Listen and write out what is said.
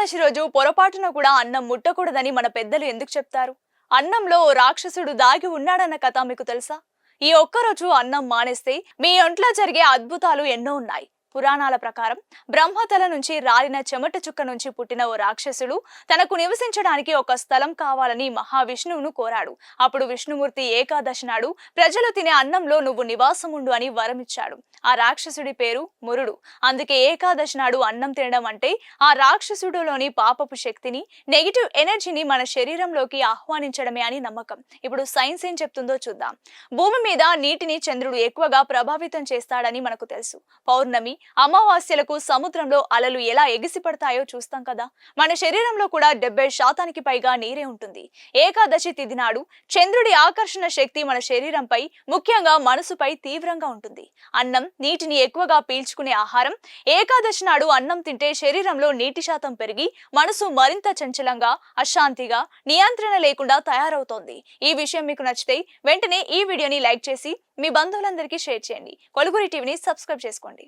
ఏకాదశి రోజు పొరపాటున కూడా అన్నం ముట్టకూడదని మన పెద్దలు ఎందుకు చెప్తారు? అన్నంలో ఓ రాక్షసుడు దాగి ఉన్నాడన్న కథ మీకు తెలుసా? ఈ ఒక్కరోజు అన్నం మానేస్తే మీ ఒంట్లో జరిగే అద్భుతాలు ఎన్నో ఉన్నాయి. పురాణాల ప్రకారం బ్రహ్మతల నుంచి రాలిన చెమట చుక్క నుంచి పుట్టిన ఓ రాక్షసుడు తనకు నివసించడానికి ఒక స్థలం కావాలని మహావిష్ణువును కోరాడు. అప్పుడు విష్ణుమూర్తి ఏకాదశి నాడు ప్రజలు తినే అన్నంలో నువ్వు నివాసముండు అని వరమిచ్చాడు. ఆ రాక్షసుడి పేరు మురుడు. అందుకే ఏకాదశి నాడు అన్నం తినడం అంటే ఆ రాక్షసుడిలోని పాపపు శక్తిని నెగిటివ్ ఎనర్జీని మన శరీరంలోకి ఆహ్వానించడమే అని నమ్మకం. ఇప్పుడు సైన్స్ ఏం చెప్తుందో చూద్దాం. భూమి మీద నీటిని చంద్రుడు ఎక్కువగా ప్రభావితం చేస్తాడని మనకు తెలుసు. పౌర్ణమి అమావాస్యలకు సముద్రంలో అలలు ఎలా ఎగిసిపడతాయో చూస్తాం కదా. మన శరీరంలో కూడా డెబ్బై శాతానికి పైగా నీరే ఉంటుంది. ఏకాదశి తిథి నాడు చంద్రుడి ఆకర్షణ శక్తి మన శరీరంపై ముఖ్యంగా మనసుపై తీవ్రంగా ఉంటుంది. అన్నం నీటిని ఎక్కువగా పీల్చుకునే ఆహారం ఏకాదశి నాడు అన్నం తింటే శరీరంలో నీటి శాతం పెరిగి మనసు మరింత చంచలంగా అశాంతిగా నియంత్రణ లేకుండా తయారవుతోంది. ఈ విషయం మీకు నచ్చితే వెంటనే ఈ వీడియోని లైక్ చేసి మీ బంధువులందరికీ షేర్ చేయండి. కొలుగురి టీవీని సబ్స్క్రైబ్ చేసుకోండి.